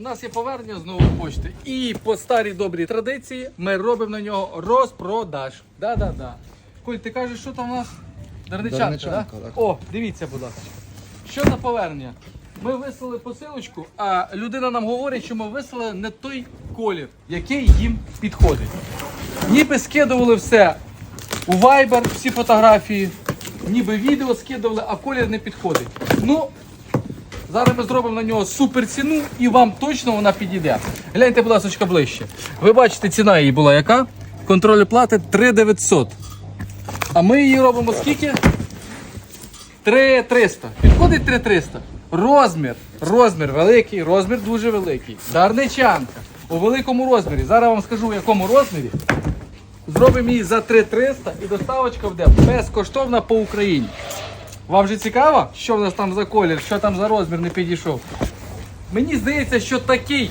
У нас є повернення з нової почти. І по старій добрій традиції ми робимо на нього розпродаж. Да-да-да. Коль, ти кажеш, що там у нас? Дарничанка, Дарничанка, да? так. О, дивіться, будь ласка. Що на повернення? Ми вислали посилочку, а людина нам говорить, що ми вислали не той колір, який їм підходить. Ніби скидували все у Viber, всі фотографії, ніби відео скидували, а колір не підходить. Ну, зараз ми зробимо на нього супер ціну і вам точно вона підійде. Гляньте, будь ласка, ближче. Ви бачите, ціна її була яка? Контроль плати 3900. А ми її робимо скільки? 3300. Підходить 3300. Розмір. Розмір великий, розмір дуже великий. Дарничанка. У великому розмірі. Зараз вам скажу, в якому розмірі. Зробимо її за 3300 і доставочка буде безкоштовна по Україні. Вам же цікаво, що в нас там за колір, що там за розмір не підійшов? Мені здається, що такий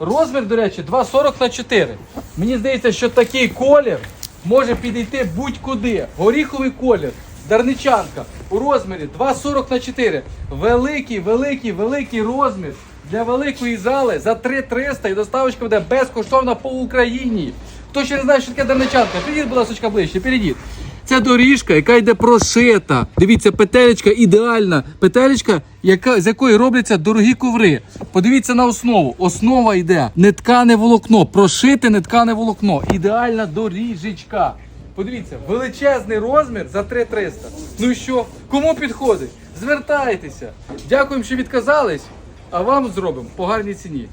розмір, до речі, 2,40 на 4. Мені здається, що такий колір може підійти будь-куди. Горіховий колір, дарничанка у розмірі 2,40 на 4. Великий, великий, великий розмір для великої зали за 3,300 і доставочка буде безкоштовна по Україні. Хто ще не знає, що таке дарничанка, підійдіть, будь ласка, ближче, підійдіть. Це доріжка, яка йде прошита. Дивіться, петелечка ідеальна. Петелечка, яка, з якої робляться дорогі коври. Подивіться на основу. Основа йде неткане волокно, прошите неткане волокно. Ідеальна доріжечка. Подивіться, величезний розмір за 3300. Ну і що? Кому підходить? Звертайтеся. Дякуємо, що відказались, а вам зробимо по гарній ціні.